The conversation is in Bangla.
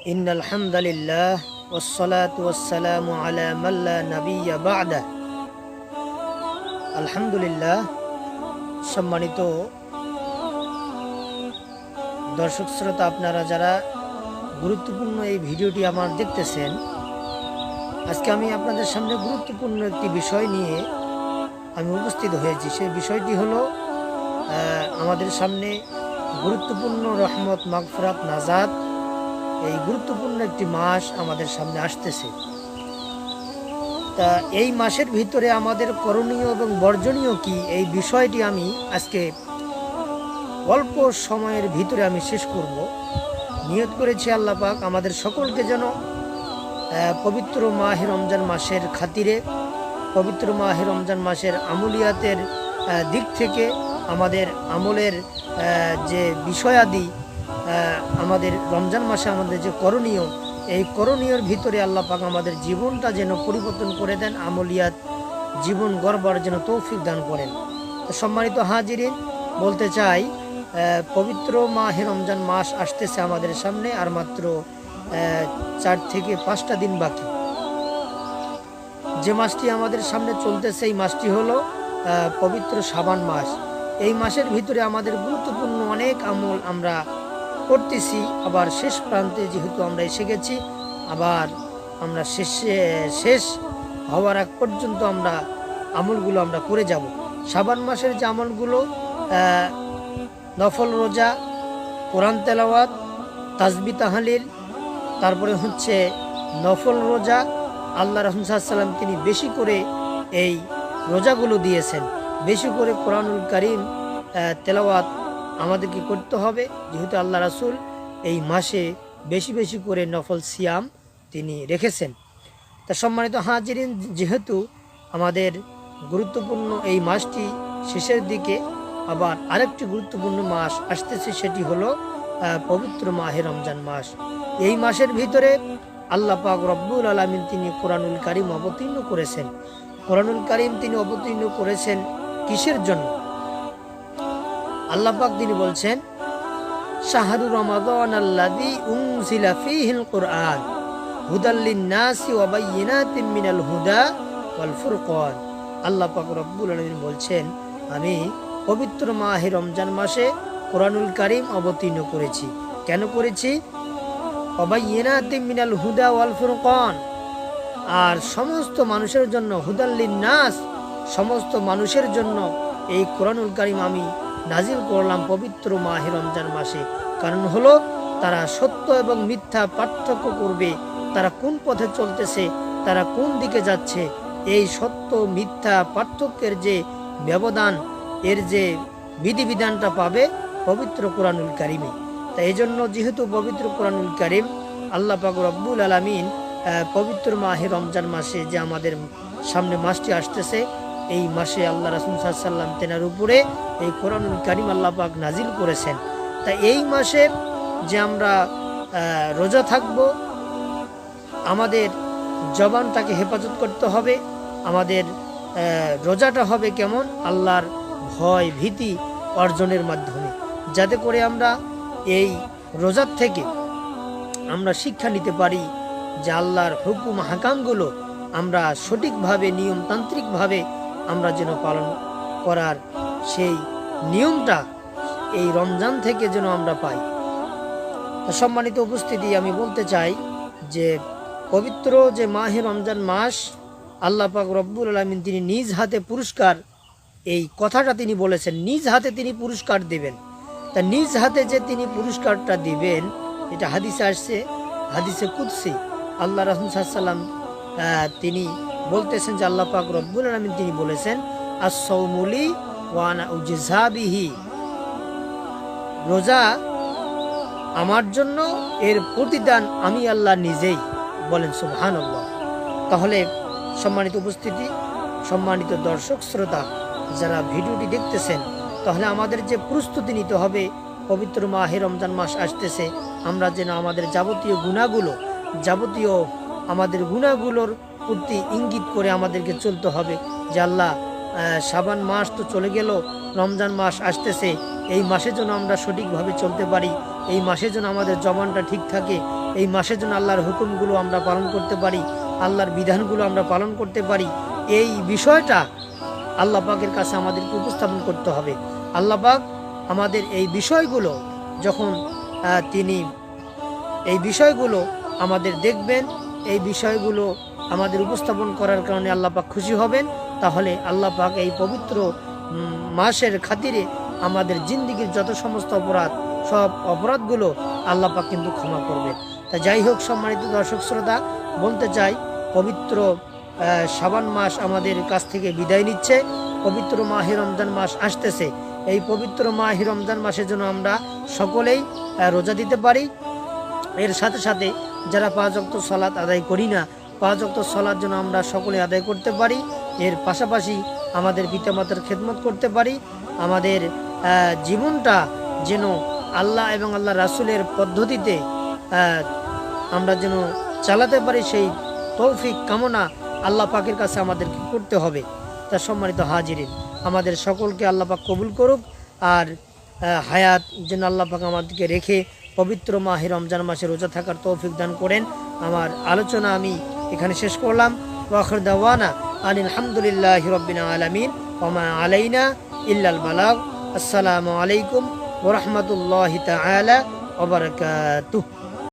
إن الحمد لله والصلاة والسلام على من لا نبي بعده আলহামদুলিল্লাহ সম্মানিত দর্শক শ্রোতা আপনারা যারা গুরুত্বপূর্ণ এই ভিডিওটি আমার দেখতেছেন আজকে আমি আপনাদের সামনে গুরুত্বপূর্ণ একটি বিষয় নিয়ে আমি উপস্থিত হয়েছি সেই বিষয়টি হলো আহ, আমাদের সামনে গুরুত্বপূর্ণ রহমত মাগফরাত নাজাদ এই গুরুত্বপূর্ণ একটি মাস আমাদের সামনে আসতেছে। তা এই মাসের ভিতরে আমাদের করণীয় এবং বর্জনীয় কি? এই বিষয়টি আমি আজকে অল্প সময়ের ভিতরে আমি শেষ করব। নিয়ত করেছি আল্লাহ পাক আমাদের সকলকে যেন পবিত্র মাহে রমজান মাসের খাতিরে, পবিত্র মাহে রমজান মাসের আমুলিয়াতের দিক থেকে আমাদের আমলের যে বিষয়াদি আমাদের রমজান মাসে আমাদের যে করণীয়, এই করণীয়র ভিতরে আল্লাহ পাক আমাদের জীবনটা যেন পরিবর্তন করে দেন, আমলিয়াত, জীবন গড়বার যেন তৌফিক দান করেন। সম্মানিত হাজিরিন, বলতে চাই পবিত্র মাহে রমজান মাস আসতেছে আমাদের সামনে, আর মাত্র চার থেকে পাঁচটা দিন বাকি। যে মাসটি আমাদের সামনে চলতেছে, এই মাসটি হলো পবিত্র সাবান মাস। এই মাসের ভিতরে আমাদের গুরুত্বপূর্ণ অনেক আমল আমরা করতেছি, আবার শেষ প্রান্তে যেহেতু আমরা এসে গেছি, আবার আমরা শেষে, শেষ হওয়ার আগ পর্যন্ত আমরা আমলগুলো আমরা করে যাব। সাবান মাসের যে আমলগুলো নফল রোজা, কোরআন তেলাওয়াত তাজবি তাহালিল, তারপরে হচ্ছে নফল রোজা, আল্লাহ রহম সাল্লাম তিনি বেশি করে এই রোজাগুলো দিয়েছেন। বেশি করে কোরআনুল করিম তেলাওয়াত আমাদেরকে করতে হবে। যেহেতু আল্লাহ রাসুল এই মাসে বেশি বেশি করে নফল সিয়াম তিনি রেখেছেন। তা সম্মানিত হাজিরিন, যেহেতু আমাদের গুরুত্বপূর্ণ এই মাসটি শেষের দিকে আবার আরেকটি গুরুত্বপূর্ণ মাস আসতেছে, সেটি হলো পবিত্র মাহে রমজান মাস। এই মাসের ভিতরে আল্লাহ পাক রব্বুল আলমিন তিনি কোরআনুল কারিম অবতীর্ণ করেছেন। কোরআনুল কারিম তিনি অবতীর্ণ করেছেন কিসের জন্য? আল্লাহ পাক তিনি বলছেন, শাহরু রমাদান ফীহিল কুরআন মিনাল হুদা বলছেন, আমি পবিত্র রমজান মাসে অবতীর্ণ করেছি। কেন করেছি? মিনাল হুদা আর সমস্ত মানুষের জন্য হুদাল্লিন সমস্ত মানুষের জন্য এই কোরআনুল কারিম আমি নাজিল করলাম পবিত্র মাহে রমজান মাসে। কারণ হলো, তারা সত্য এবং মিথ্যা পার্থক্য করবে, তারা কোন পথে চলতেছে, তারা কোন দিকে যাচ্ছে। এই সত্য, মিথ্যা পার্থক্যের যে ব্যবধান, এর যে বিধিবিধানটা পাবে পবিত্র কোরআনুল কারিমে। তাই এই জন্য যেহেতু পবিত্র কোরআনুল কারিম আল্লাহ পাক রব্বুল আলমিন পবিত্র মাহে রমজান মাসে যে আমাদের সামনে মাসটি আসতেছে এই মাসে আল্লাহ রাসুল সাল্লাম তেনার উপরে এই কোরআনুল কারিম আল্লাহ পাক নাজিল করেছেন। তা এই মাসে যে আমরা রোজা থাকব, আমাদের জবানটাকে হেফাজত করতে হবে, আমাদের রোজাটা হবে কেমন? আল্লাহর ভয়, ভীতি অর্জনের মাধ্যমে। যাতে করে আমরা এই রোজার থেকে আমরা শিক্ষা নিতে পারি যে আল্লাহর হুকুম, হাকামগুলো আমরা সঠিকভাবে, নিয়মতান্ত্রিকভাবে আমরা যেন পালন করার সেই নিয়মটা এই রমজান থেকে যেন আমরা পাই। সম্মানিত উপস্থিতি, আমি বলতে চাই যে পবিত্র যে মাহে রমজান মাস, আল্লাহ পাক রব্বুল আলমিন তিনি নিজ হাতে পুরস্কার, এই কথাটা তিনি বলেছেন, নিজ হাতে তিনি পুরস্কার দেবেন। তা নিজ হাতে যে তিনি পুরস্কারটা দিবেন, এটা হাদিসে আসছে, হাদিসে কুৎসি আল্লাহ রহম সাল্লাম তিনি বলতেছেন যে আল্লাহ পাক রব্বুল আলমিন তিনি বলেছেন আসৌমুলি ওয়ানা উজিজাবিহি। রোজা আমার জন্য, এর প্রতিদান আমি আল্লাহ নিজেই বলেন সুবহান তাহলে সম্মানিত উপস্থিতি, সম্মানিত দর্শক, শ্রোতা, যারা ভিডিওটি দেখতেছেন, তাহলে আমাদের যে প্রস্তুতি নিতে হবে, পবিত্র মাহে রমজান মাস আসতেছে, আমরা যেন আমাদের যাবতীয় গুণাগুলো, যাবতীয় আমাদের গুণাগুলোর প্রতি ইঙ্গিত করে আমাদেরকে চলতে হবে। যে আল্লাহ সাবান মাস তো চলে গেল, রমজান মাস আসতেছে, এই মাসে যেন আমরা সঠিকভাবে চলতে পারি, এই মাসে যেন আমাদের জবানটা ঠিক থাকে, এই মাসের জন্য আল্লাহর হুকুমগুলো আমরা পালন করতে পারি, আল্লাহর বিধানগুলো আমরা পালন করতে পারি, এই বিষয়টা আল্লাহ পাকের কাছে আমাদেরকে উপস্থাপন করতে হবে। আল্লাহ পাক আমাদের এই বিষয়গুলো যখন তিনি এই বিষয়গুলো আমাদের দেখবেন, এই বিষয়গুলো আমাদের উপস্থাপন করার কারণে আল্লাহ পাক খুশি হবেন। তাহলে আল্লাহ পাক এই পবিত্র মাসের খাতিরে আমাদের জিন্দিগির যত সমস্ত অপরাধ, সব অপরাধগুলো আল্লাহ পাক কিন্তু ক্ষমা করবে তা যাই হোক, সম্মানিত দর্শক শ্রোতা, বলতে চাই, পবিত্র সাবান মাস আমাদের কাছ থেকে বিদায় নিচ্ছে। পবিত্র মাহে রমজান মাস আসতেছে। এই পবিত্র মাহে রমজান মাসের জন্য আমরা সকলেই রোজা দিতে পারি। এর সাথে সাথে যারা পাঁচ অক্ত সলাৎ আদায় করি না পাঁচ অক্ত জন্য আমরা সকলে আদায় করতে পারি। এর পাশাপাশি আমাদের পিতামাতার খেদমত করতে পারি। আমাদের জীবনটা যেন আল্লাহ এবং আল্লাহ রাসুলের পদ্ধতিতে আমরা যেন চালাতে পারি সেই তৌফিক কামনা আল্লাহ পাকের কাছে আমাদেরকে করতে হবে। তা সম্মানিত হাজিরিন, আমাদের সকলকে আল্লাহ পাক কবুল করুক আর হায়াত যেন আল্লাহ পাক আমাদেরকে রেখে পবিত্র মাহে রমজান মাসে রোজা থাকার তৌফিক দান করেন। আমার আলোচনা আমি এখানে শেষ করলাম। ওয়াখর দাওয়ানা আনিল আলহামদুলিল্লাহ রবিন আলমিন ওমা আলাইনা ইল্লাল বালাগ। আসসালামু আলাইকুম ওরহমতুল্লাহ তালা ওবরকাতুহ